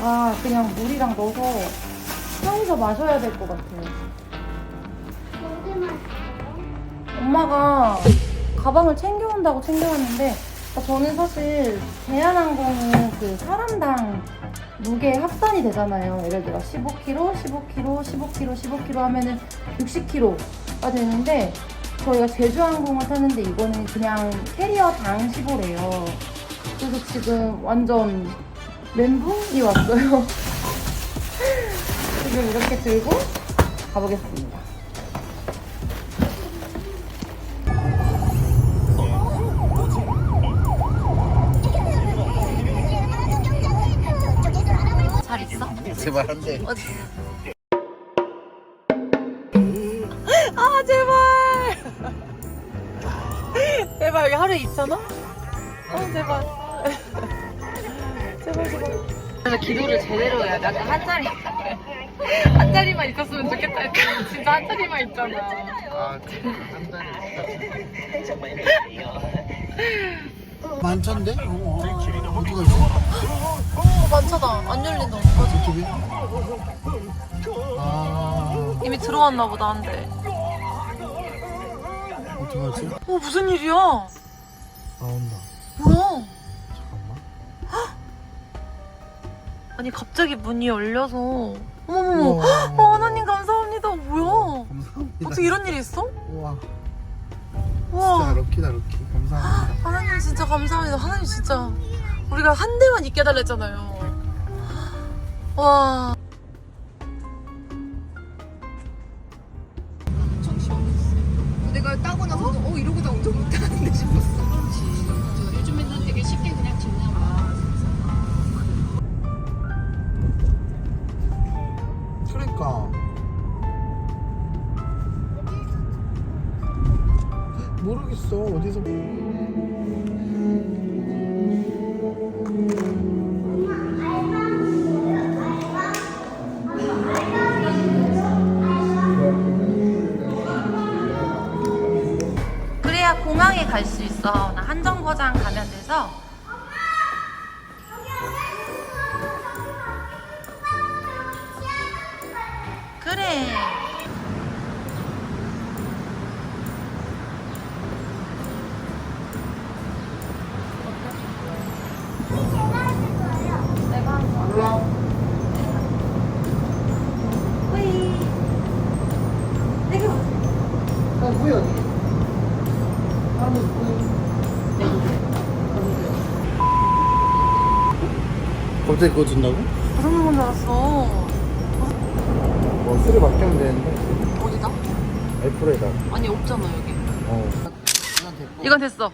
물에다가 그냥 물이랑 넣어서 편의서 마셔야 될 것 같아요. 엄마가 가방을 챙겨온다고 챙겨왔는데 그러니까 저는 사실 대한항공이 그 사람당 무게 합산이 되잖아요. 예를 들어 15kg, 15kg, 15kg, 15kg 하면은 60kg가 되는데 저희가 제주항공을 타는데 이거는 그냥 캐리어 당 15래요. 그래서 지금 완전 멘붕이 왔어요. 지금 이렇게 들고 가보겠습니다. 잘 있어? 제발 한 대. 어디? 아 제발 제발 여기 하루에 2천 원? 어 제발 그래서 기도를 제대로 해야 돼 아까 한 자리 한 자리만 있었으면 좋겠다 했더니 진짜 한 자리만 있잖아 아, 한 달에. 만천데? 어, 어. 어디가 있어? 많잖아 안 열린다 어떡하지? 저쪽에? 아, 이미 들어왔나 보다 한데 어떡하지? 어 무슨 일이야 나온다. 아니 갑자기 문이 열려서 어머머머 우와. 어, 하나님 감사합니다 뭐야 감사합니다. 어떻게 이런 일이 있어? 우와, 진짜 우와 럭키다, 럭키. 감사합니다. 하나님 진짜 감사합니다 하나님 진짜 우리가 한 대만 있게 해달랬잖아요 와 어, 어디서. 그래야 공항에 갈 수 있어. 나 한정거장 가면 돼서. 그래 내가 한 거야. 뿌이. 되게 아, 뭐야, 어디? 아니, 뭐. 갑자기 그거 준다고? 부르는 건줄 알았어. 뭐, 술을 바뀌면 되는데. 어디다? 애플에다. 아니 없잖아 여기. 어. 이건 됐어.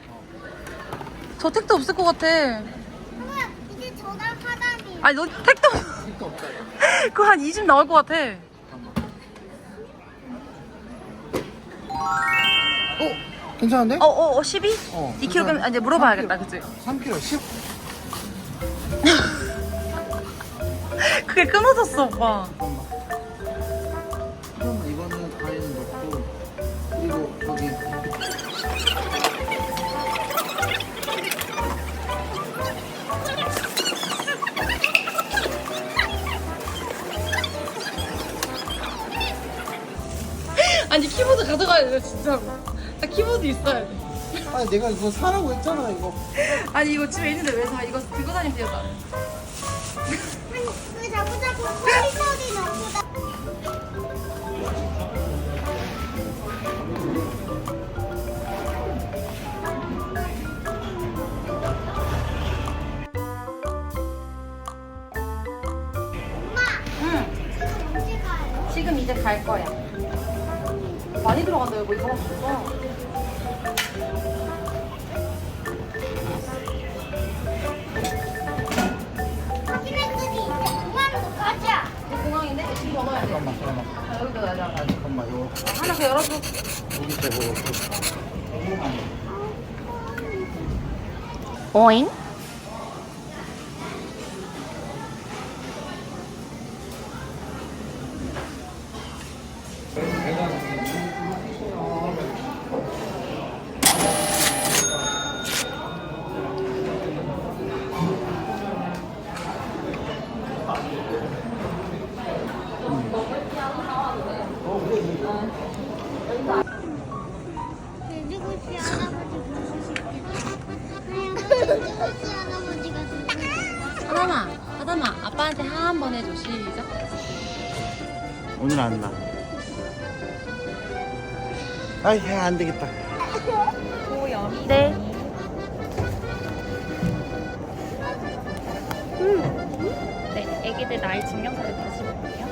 저 택도 없을 것 같아. 엄마 이제 전화 하다니. 아니 너 택도. 그거 한 20 나올 것 같아. 어? 괜찮은데? 어 어 어, 12? 어, 2kg 아, 이제 물어봐야겠다, 그치? 3kg, 10. 그게 끊어졌어 오빠. 그럼 이거는 과일은 넣고 그리고 여기 아니 키보드 가져가야 돼 진짜로. 나 키보드 있어야 돼. 아니 내가 이거 사라고 했잖아 이거 아니 이거 집에 있는데 왜 사? 이거 들고 다니면 되잖아. 왜 자꾸 자꾸 소리 소리 나고 응. 지금 언제 가요? 지금 이제 갈 거야. 많이 들어간다 여보 이거 없어. 이거 돼. 잠깐만 잠깐만 아, 여기다 놔자. 아 잠깐만 이거 하나 더 열어줘. 여기 오잉? 한테 하한번 해줘. 시작. 오늘 안 나. 아이 안 되겠다. 네. 네, 애기들 나이 증명서를 다시 볼게요.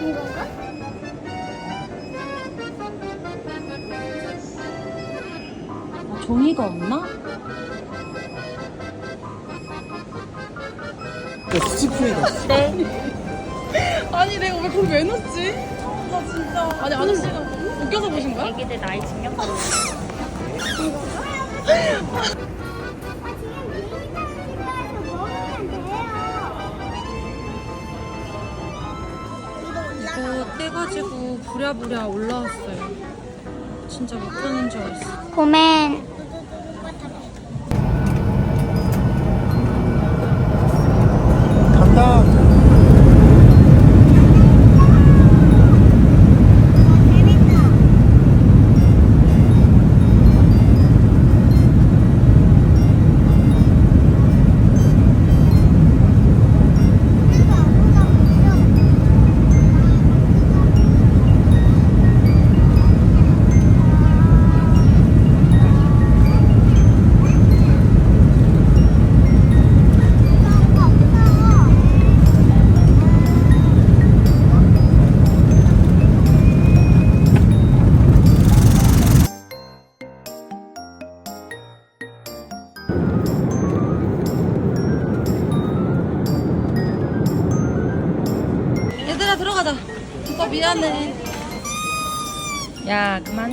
이건가? 종이가 없나? 그 스티프이다. 네. 아니 내가 왜 거기 왜 넣었지? 나 진짜 아니 아저씨가 웃겨서 보신 거야? 애기들 나이 아 돼요. 이거 떼가지고 부랴부랴 올라왔어요. 진짜 못하는 줄 알았어. 봄엔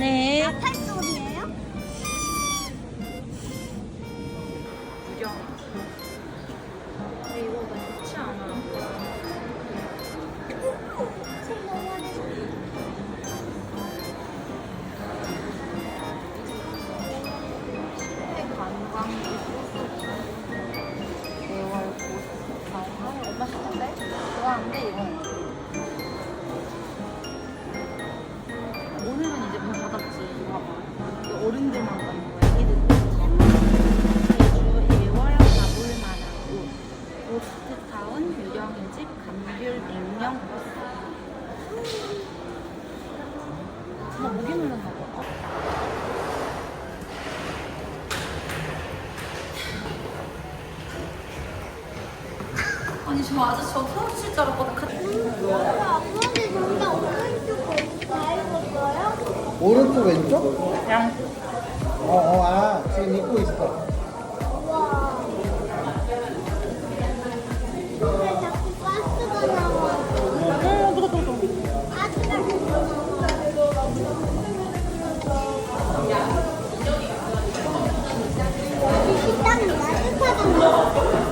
야 사라질 줄 알았거든 아빠한테 정답 오른쪽 거기 다 읽었어요? 오른쪽 왼쪽? 양 어 어 아 지금 입고 있어. 와. 왜 자꾸 가스가 나와? 가스가 여기 식당이 따뜻하던데.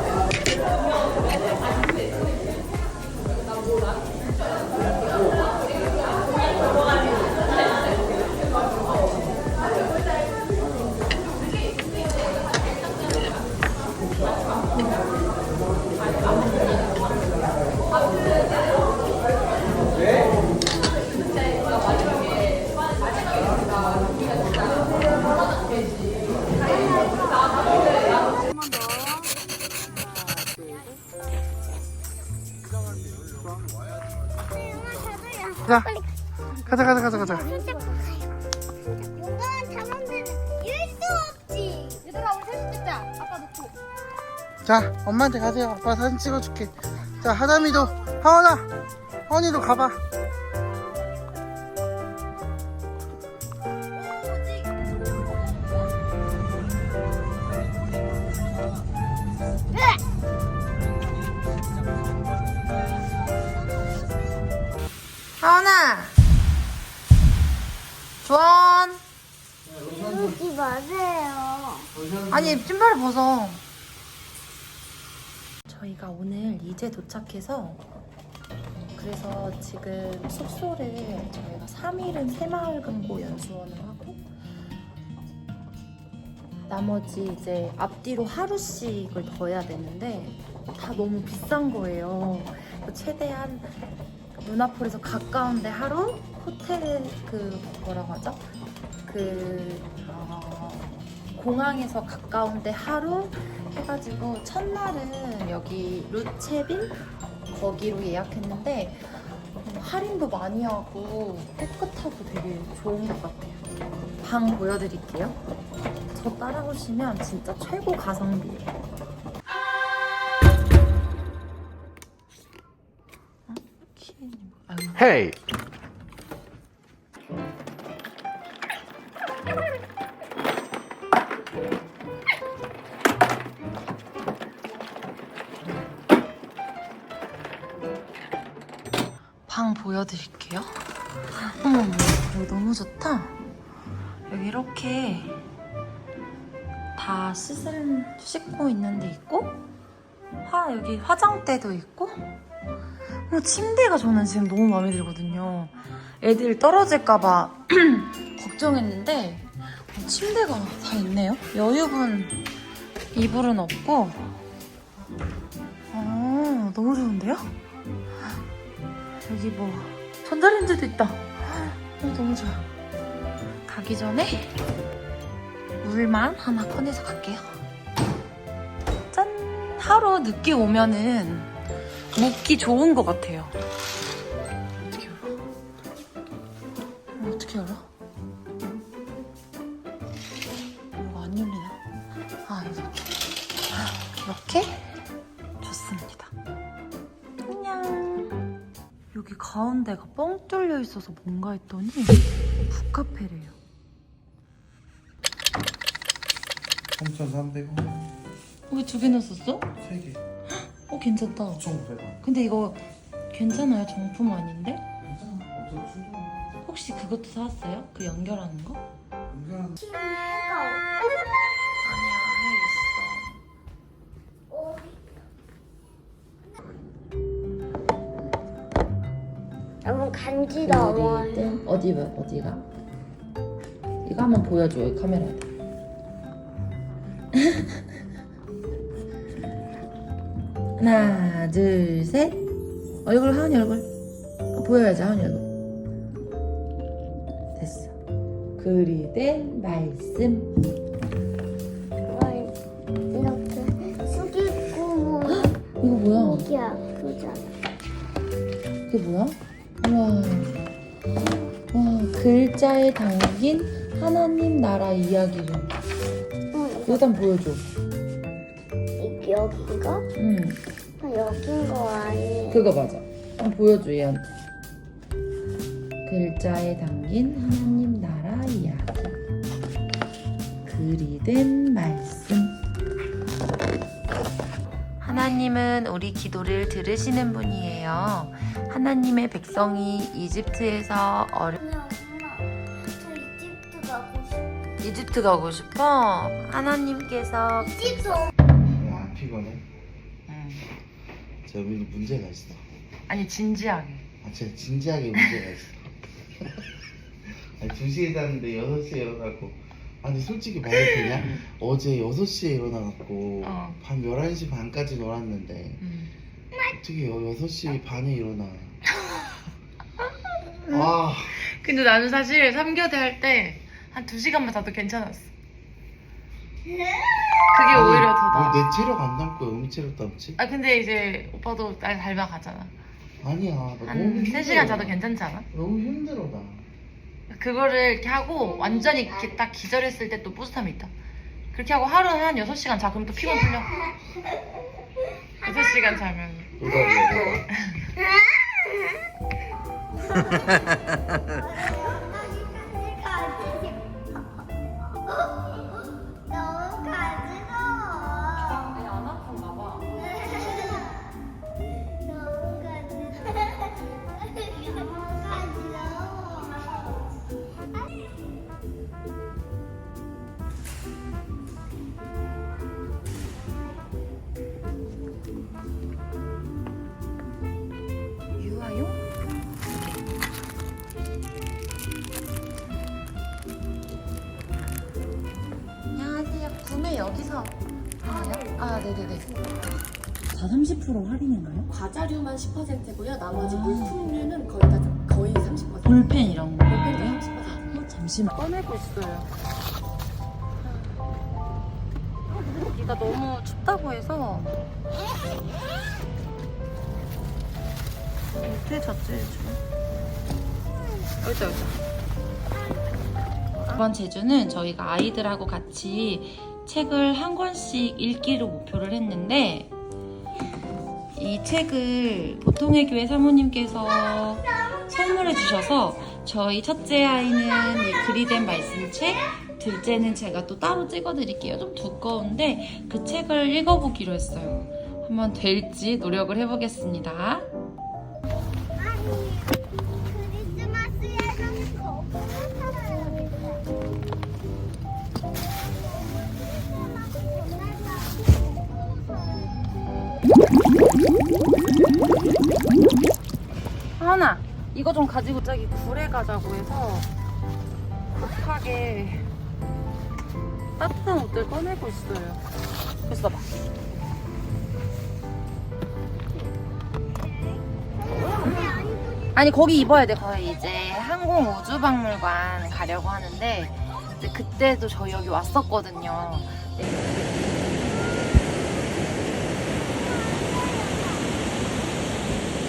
자 엄마한테 가세요. 아빠 사진 찍어줄게. 자 하담이도 하원아 하원이도 가봐. 하원아 주원 이러지 마세요. 아니 신발을 벗어 저희가 오늘 이제 도착해서 그래서 지금 숙소를 저희가 3일은 새마을금고 연수원을 하고 나머지 이제 앞뒤로 하루씩을 더 해야 되는데 다 너무 비싼 거예요. 최대한 눈앞으로서 가까운데 하루 호텔 그 뭐라고 하죠? 그 어, 공항에서 가까운데 하루 해가지고 첫날은 여기 루체빈 거기로 예약했는데 음, 할인도 많이 하고 깨끗하고 되게 좋은 것 같아요. 방 보여드릴게요. 저 따라오시면 진짜 최고 가성비예요. 어? 아유. Hey! 씻고 있는 데 있고, 화, 여기 화장대도 있고, 어, 침대가 저는 지금 너무 마음에 들거든요. 애들 떨어질까봐 걱정했는데, 어, 침대가 다 있네요. 여유분 이불은 없고, 어, 너무 좋은데요? 여기 뭐 전자레인지도 있다. 어, 너무 좋아. 가기 전에 물만 하나 꺼내서 갈게요. 짠! 하루 늦게 오면은 묵기 좋은 것 같아요. 어떻게 열어? 어, 어떻게 열어? 이거 안 열리나? 아, 여기. 이렇게 좋습니다. 안녕. 여기 가운데가 뻥 뚫려 있어서 뭔가 했더니 북카페래요. 3,300원 왜 두 개나 썼어? 3개 어 괜찮다. 9,900원 근데 이거 괜찮아요? 정품 아닌데? 괜찮아 충분해 혹시 그것도 사왔어요? 그 연결하는 거? 은근한 아니야 너무 간지러워. 어디 봐 어디가? 이거 한번 보여줘 카메라에. 하나 둘 셋. 얼굴 하은이 얼굴. 어, 보여야지 하은이 얼굴. 됐어. 그리된 말씀. 이렇게 숙이고 뭐 이거 뭐야? 이게 아프잖아. 이게 뭐야? 우와. 와, 글자에 담긴 하나님 나라 이야기를. 응, 한번 보여줘. 여긴가? 응, 아, 여긴 거 아니에요. 그거 맞아. 한번 보여줘, 얘한테. 글자에 담긴 하나님 나라 이야기. 글이 된 말씀. 하나님은 우리 기도를 들으시는 분이에요. 하나님의 백성이 이집트에서 어려 엄마, 엄마, 저 이집트 가고 싶어. 이집트 가고 싶어? 하나님께서 이집트 안 피곤해? 저 여기 문제가 있어. 아니 진지하게. 아 진짜 진지하게 문제가 있어. 아니 2시에 잤는데 6시에 일어나고. 아니 솔직히 말해도 되냐? 어제 6시에 일어나갖고 어. 밤 11시 반까지 놀았는데 어떻게 6시 반에 일어나? 아. 근데 나는 사실 3교대 할 때 한 2시간만 자도 괜찮았어 그게 오히려 더 나아. 왜내 체력 안 남고 음체력 남지? 아 근데 이제 오빠도 날 닮아가잖아. 아니야. 나 너무 한 힘들어. 3시간 자도 괜찮지 않아? 너무 힘들어 나 그거를 이렇게 하고 완전히 이렇게 딱 기절했을 때 또 뿌듯함이 있다. 그렇게 하고 하루에 한 6시간 자 그럼 또 피곤 풀려. 6시간 자면. 노답이야 노답 다 30% 할인인가요? 과자류만 10%고요. 나머지 물품류는 거의 다 거의 30%. 볼펜 이런 거. 볼펜도 30%. 어, 잠시만. 꺼내고 있어요. 여기가 너무 춥다고 해서 어떻게 잤지 지금? 여기다 여기다 이번 제주는 저희가 아이들하고 같이 책을 한 권씩 읽기로 목표를 했는데 이 책을 보통의 교회 사모님께서 선물해 주셔서 저희 첫째 아이는 이 글이 된 말씀책 둘째는 제가 또 따로 찍어 드릴게요. 좀 두꺼운데 그 책을 읽어보기로 했어요. 한번 될지 노력을 해보겠습니다. 하나 이거 좀 가지고 저기 굴에 가자고 해서 급하게 따뜻한 옷들 꺼내고 있어요. 그래서 봐. 아니 거기 입어야 돼. 거기 이제 항공 우주박물관 가려고 하는데 이제 그때도 저희 여기 왔었거든요.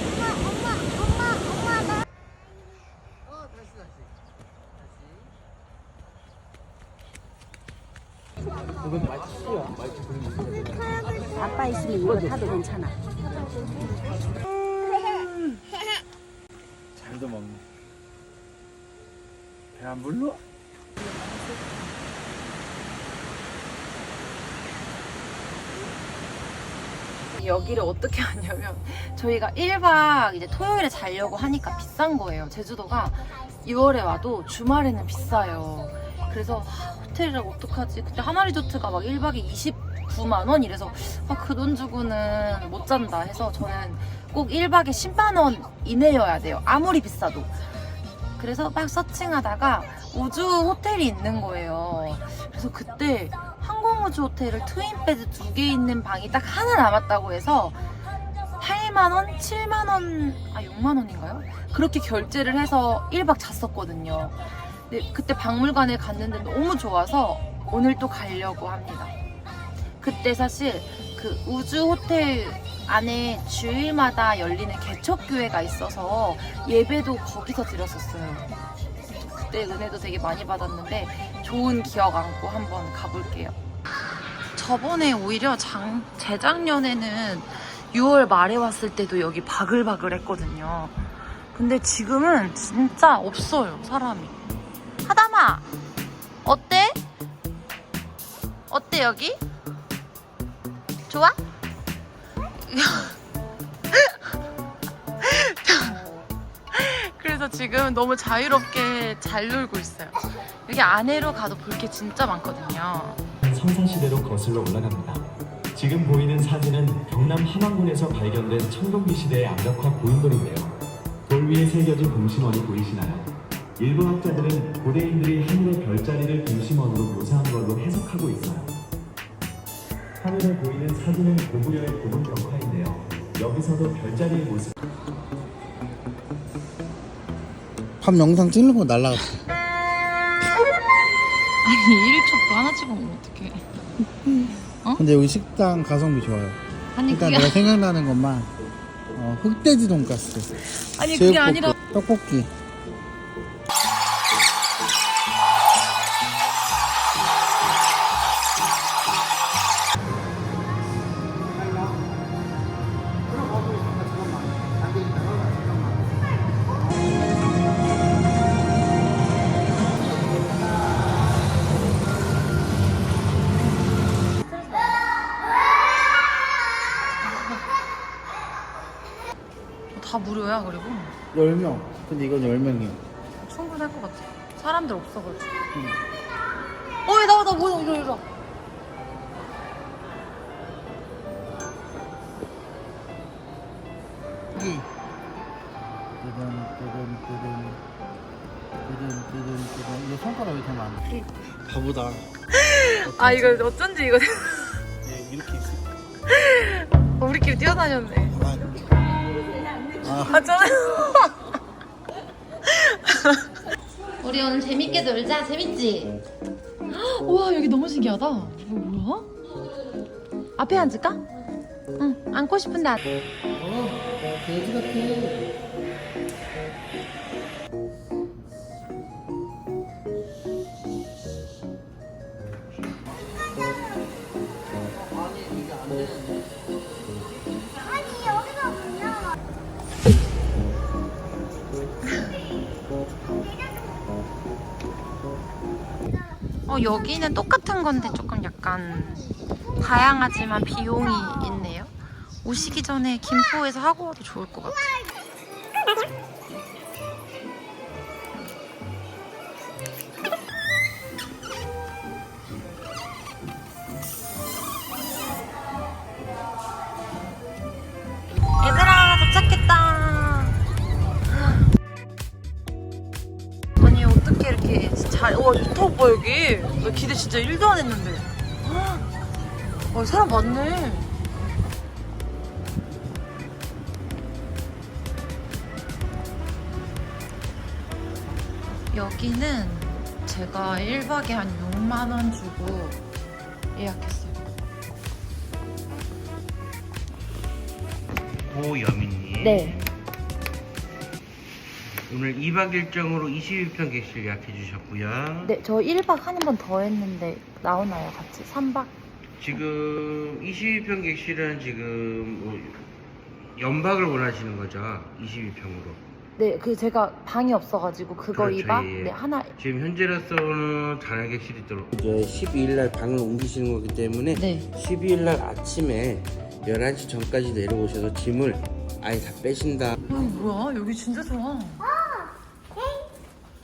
엄마 엄마 엄마 엄마 나 아빠 있으면 이거 타도 괜찮아. 잘도 먹네. 배안 불러? 여기를 어떻게 왔냐면 저희가 1박 이제 토요일에 자려고 하니까 비싼 거예요. 제주도가 6월에 와도 주말에는 비싸요. 그래서 하, 호텔이라 어떡하지? 그때 하나리조트가 막 1박에 29만 원 이래서 아, 그 돈 주고는 못 잔다 해서 저는 꼭 1박에 10만 원 이내여야 돼요. 아무리 비싸도. 그래서 막 서칭하다가 우주 호텔이 있는 거예요. 그래서 그때 항공우주 호텔을 트윈베드 두 개 있는 방이 딱 하나 남았다고 해서 8만원, 7만원, 아 6만원인가요? 그렇게 결제를 해서 1박 잤었거든요. 근데 그때 박물관에 갔는데 너무 좋아서 오늘 또 가려고 합니다. 그때 사실 그 우주 호텔 안에 주일마다 열리는 개척교회가 있어서 예배도 거기서 드렸었어요. 그때 은혜도 되게 많이 받았는데 좋은 기억 안고 한번 가볼게요. 저번에 오히려 장, 재작년에는 6월 말에 왔을 때도 여기 바글바글 했거든요. 근데 지금은 진짜 없어요, 사람이. 하담아, 어때? 어때, 여기? 좋아? 그래서 지금 너무 자유롭게 잘 놀고 있어요. 여기 안으로 가도 볼 게 진짜 많거든요. 성산시대로 거슬러 올라갑니다. 지금 보이는 사진은 경남 함안군에서 발견된 청동기 시대의 압력화 고인돌인데요. 돌 위에 새겨진 공심원이 보이시나요? 일부 학자들은 고대인들이 하늘의 별자리를 공심원으로 묘사한 걸로 해석하고 있어요. 화면에 보이는 사진은 고구려의 고분 벽화인데요. 여기서도 별자리의 모습 밥 영상 찍는 거 날라갔어. 아니 1초 하나 찍으면 어떡해. 근데 여기 식당 가성비 좋아요. 아니 일단 그게, 내가 생각나는 것만 어, 흑돼지 돈가스, 아니 그게 제육볶음, 아니라 떡볶이. 10명. 근데 이건 10명이야. 충분할 것 같아. 사람들 없어가지고. 어이 나와 나 뭐야 이러 이러. 여기. 뜨든 뜨든 뜨든 뜨든 뜨든 뜨든 이거 손가락 왜 이렇게 많아? 바보다. 아 이거 어쩐지 이거 예, 이렇게 있어. 우리끼리 뛰어다녔네. 아, 아 저는. 우리 오늘 재밌게 놀자. 재밌지? 우와 여기 너무 신기하다. 이거 뭐야? 앞에 앉을까? 응, 앉고 싶은데 안- 어, 돼지 같아. 아니 어, 여기는 똑같은 건데 조금 약간 다양하지만 비용이 있네요. 오시기 전에 김포에서 하고 와도 좋을 것 같아요. 진짜 1도 안 했는데. 와 사람 많네. 여기는 제가 1박에 한 6만 원 주고 예약했어요. 오여민님 네. 오늘 2박 일정으로 21편 객실 예약해 주셨고요 네, 저 1박 한 번 더 했는데 나오나요 같이? 3박? 지금 22편 객실은 지금 뭐 연박을 원하시는 거죠 22평으로 네, 그 제가 방이 없어가지고 그거 그렇죠, 2박? 예. 네, 하나 지금 현재로서는 단일 객실이 있도록 이제 12일 날 방을 옮기시는 거기 때문에 네. 12일 날 아침에 11시 전까지 내려오셔서 짐을 아예 다 빼신다 여기 뭐야? 여기 진짜 좋아.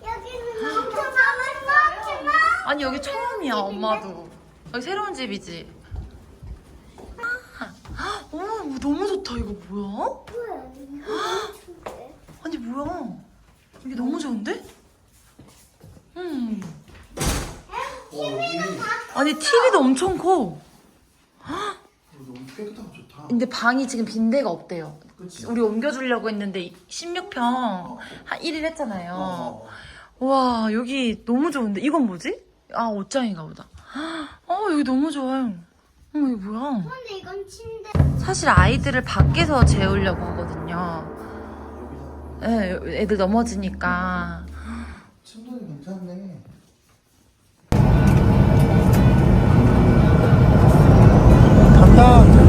여기는 엄청 남았어. 아니 여기 처음이야 엄마도. 여기 새로운 집이지. 아, 어, 너무 좋다 이거 뭐야? 아니 뭐야? 이게 너무 좋은데? 음. 어, 여기 아니 TV도 엄청 커. 너무 깨끗하고 좋다. 근데 방이 지금 빈대가 없대요. 그치? 우리 옮겨주려고 했는데 16평 한 1일 했잖아요. 어. 와 여기 너무 좋은데 이건 뭐지? 아 옷장인가 보다. 어 여기 너무 좋아요. 어 이거 뭐야? 근데 이건 침대. 사실 아이들을 밖에서 재우려고 하거든요. 네, 애들 넘어지니까. 침대는 괜찮네. 간다.